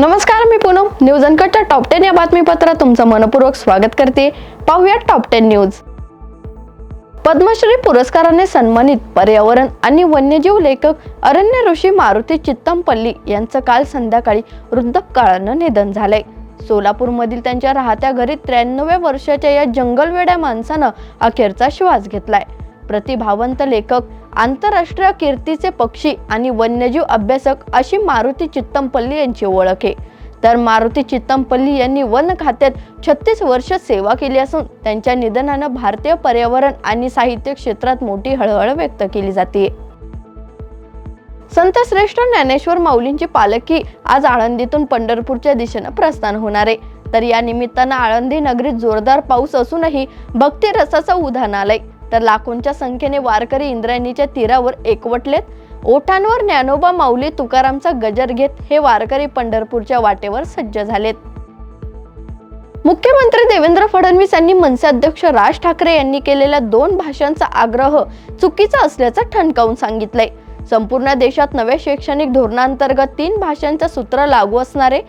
नमस्कार मी पूनम. न्यूज अनकटच्या टॉप टेन या बातमीपत्रात तुमचं मनपूर्वक स्वागत करते. पाहूया टॉप टेन न्यूज पद्मश्री पुरस्काराने सन्मानित पर्यावरण आणि वन्यजीव लेखक अरण्य ऋषी मारुती चित्तमपल्ली यांचं काल संध्याकाळी वृद्धकाळानं निधन झालंय. सोलापूरमधील त्यांच्या राहत्या घरी त्र्याण्णव्या वर्षाच्या या जंगलवेड्या माणसानं अखेरचा श्वास घेतलाय. प्रतिभावंत लेखक आंतरराष्ट्रीय कीर्तीचे पक्षी आणि वन्यजीव अभ्यासक अशी मारुती चित्तमपल्ली यांची ओळख आहे. तर मारुती चित्तमपल्ली यांनी वन खात्यात छत्तीस वर्ष सेवा केली असून त्यांच्या निधनानं भारतीय पर्यावरण आणि साहित्य क्षेत्रात मोठी हळहळ व्यक्त केली जाते. संत श्रेष्ठ ज्ञानेश्वर माऊलींची पालखी आज आळंदीतून पंढरपूरच्या दिशेनं प्रस्थान होणार आहे. तर या निमित्तानं आळंदी नगरीत जोरदार पाऊस असूनही भक्ती रसाचं उधाण आलंय तर लाखोंच्या संख्येने वारकरी इंद्रायणीच्या तीरावर एकवटलेत. ओठांवर ज्ञानोबा माऊली तुकारामचा गजर घेत हे वारकरी पंढरपूरच्या वाटेवर सज्ज झालेत. मुख्यमंत्री देवेंद्र फडणवीस यांनी मनसे अध्यक्ष राज ठाकरे यांनी केलेल्या दोन भाषांचा आग्रह चुकीचा असल्याचं ठणकावून सांगितलंय. संपूर्ण देशात नव्या शैक्षणिक धोरणांतर्गत तीन भाषांचं सूत्र लागू असणारे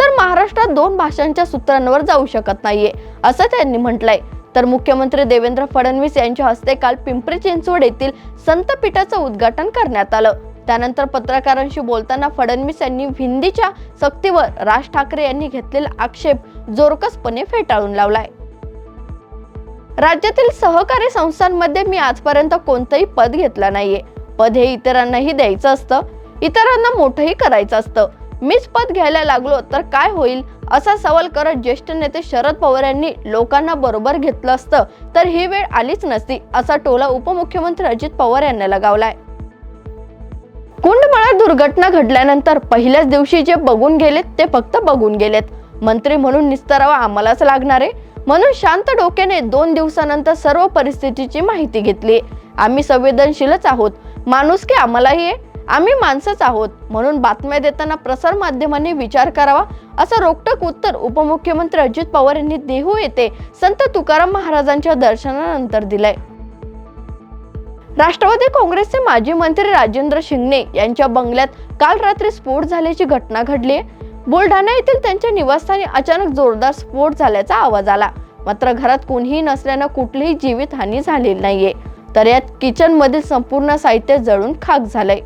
तर महाराष्ट्रात दोन भाषांच्या सूत्रांवर जाऊ शकत नाहीये असं त्यांनी म्हटलंय. तर मुख्यमंत्री देवेंद्र फडणवीस यांच्या हस्ते काल पिंपरी चिंचवड येथील संतपीठाचं उद्घाटन करण्यात आलं. त्यानंतर पत्रकारांशी बोलताना फडणवीस यांनी हिंदीच्या सक्तीवर राज ठाकरे यांनी घेतलेला आक्षेप जोरकसपणे फेटाळून लावलाय. राज्यातील सहकारी संस्थांमध्ये मी आजपर्यंत कोणतंही पद घेतलं नाहीये. पद हे इतरांनाही द्यायचं असतं. इतरांना मोठंही करायचं असतं. मीच पद घ्यायला लागलो तर काय होईल? असा सवाल करत ज्येष्ठ नेते शरद पवार यांनी लोकांना बरोबर घेतलं असतं तर ही वेळ आलीच नसती असा टोला उपमुख्यमंत्री अजित पवार यांना लगावलाय. कुंडमाळा दुर्घटना घडल्यानंतर पहिल्याच दिवशी जे बघून गेलेत ते फक्त बघून गेलेत. मंत्री म्हणून निस्तरावा आम्हालाच लागणार आहे. म्हणून शांत डोक्याने दोन दिवसानंतर सर्व परिस्थितीची माहिती घेतली आम्ही संवेदनशीलच आहोत. माणूस की आम्हालाही आहे? आम्ही माणसंच आहोत म्हणून बातम्या देताना प्रसार माध्यमांनी विचार करावा असं रोखटक उत्तर उपमुख्यमंत्री अजित पवार यांनी देहू येथे संत तुकाराम महाराजांच्या दर्शनानंतर दिलंय. राष्ट्रवादी काँग्रेसचे माजी मंत्री राजेंद्र शिंगणे यांच्या बंगल्यात काल रात्री स्फोट झाल्याची घटना घडली बुलढाणा येथील त्यांच्या निवासस्थानी अचानक जोरदार स्फोट झाल्याचा आवाज आला. मात्र घरात कोणीही नसल्यानं कुठलीही जीवितहानी झालेली नाहीये. तर यात किचनमधील संपूर्ण साहित्य जळून खाक झालंय.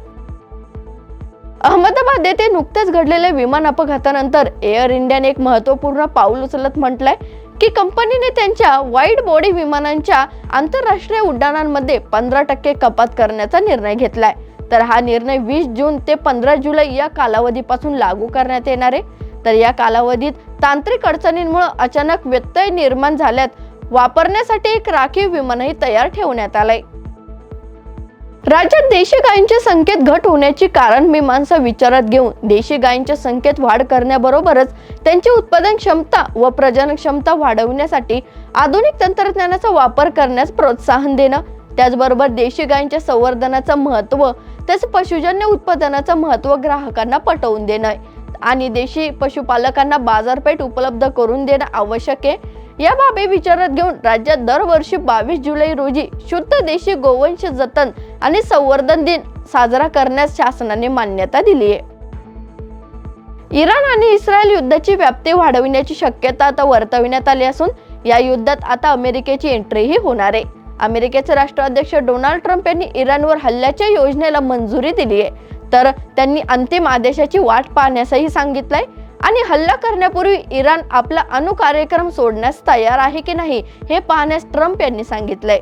अहमदाबाद येथे नुकतेच घडलेल्या विमान अपघातानंतर एअर इंडियाने एक महत्त्वपूर्ण पाऊल उचलत म्हटलंय की कंपनीने त्यांच्या वाईड बॉडी विमानांच्या आंतरराष्ट्रीय उड्डाणांमध्ये पंधरा टक्के कपात करण्याचा निर्णय घेतलाय. तर हा निर्णय वीस जून ते पंधरा जुलै या कालावधीपासून लागू करण्यात येणार आहे. तर या कालावधीत तांत्रिक अडचणींमुळे अचानक व्यत्यय निर्माण झाल्यात. वापरण्यासाठी एक राखीव विमानही तयार ठेवण्यात आलंय. राज्यात देशी गायींच्या संख्येत घट होण्याची कारण मीमांसा विचारात घेऊन देशी गायींच्या संख्येत वाढ करण्याबरोबरच त्यांची उत्पादन क्षमता व प्रजनन क्षमता वाढवण्यासाठी आधुनिक तंत्रज्ञानाचा वापर करण्यास प्रोत्साहन देणं त्याचबरोबर देशी गायींच्या संवर्धनाचं महत्त्व तसंच पशुजन्य उत्पादनाचं महत्त्व ग्राहकांना पटवून देणं आणि देशी पशुपालकांना बाजारपेठ उपलब्ध करून देणं आवश्यक आहे. या बाबी विचारात घेऊन राज्यात दरवर्षी बावीस जुलै रोजी शुद्ध देशी गोवंश जतन आणि संवर्धन दिन साजरा करण्यास शासनाने मान्यता दिली आहे. इराण आणि इस्रायल युद्धाची व्याप्ती वाढविण्याची शक्यता आता वर्तविण्यात आली असून या युद्धात आता अमेरिकेची एंट्रीही होणार आहे. अमेरिकेचे राष्ट्राध्यक्ष डोनाल्ड ट्रम्प यांनी इराणवर हल्ल्याच्या योजनेला मंजुरी दिली आहे. तर त्यांनी अंतिम आदेशाची वाट पाहण्यासही सांगितलंय आणि हल्ला करण्यापूर्वी इराण आपला अणु कार्यक्रम सोडण्यास तयार आहे की नाही हे पाहण्यास ट्रम्प यांनी सांगितलंय.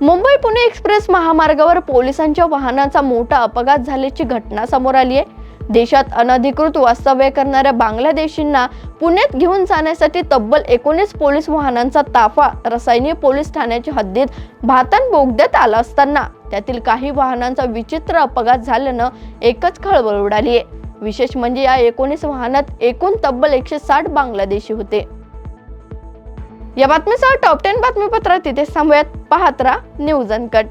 मुंबई पुणे एक्सप्रेस महामार्गावर पोलिसांच्या वाहनाचा मोठा अपघात झाल्याची घटना समोर आली आहे. देशात अनधिकृत वास्तव्य करणाऱ्या बांगलादेशींना पुण्यात घेऊन जाण्यासाठी तब्बल एकोणीस पोलीस वाहनांचा ताफा रसायनी पोलीस ठाण्याच्या हद्दीत भातन बोगद्यात आला असताना त्यातील काही वाहनांचा विचित्र अपघात झाल्यानं एकच खळबळ उडाली आहे. विशेष म्हणजे या एकोणीस वाहनात एकूण तब्बल एकशे साठ बांगलादेशी होते. या बातमीसह टॉप टेन बातमीपत्रात तिथे थांबूयात पाहत राहा न्यूज अनकट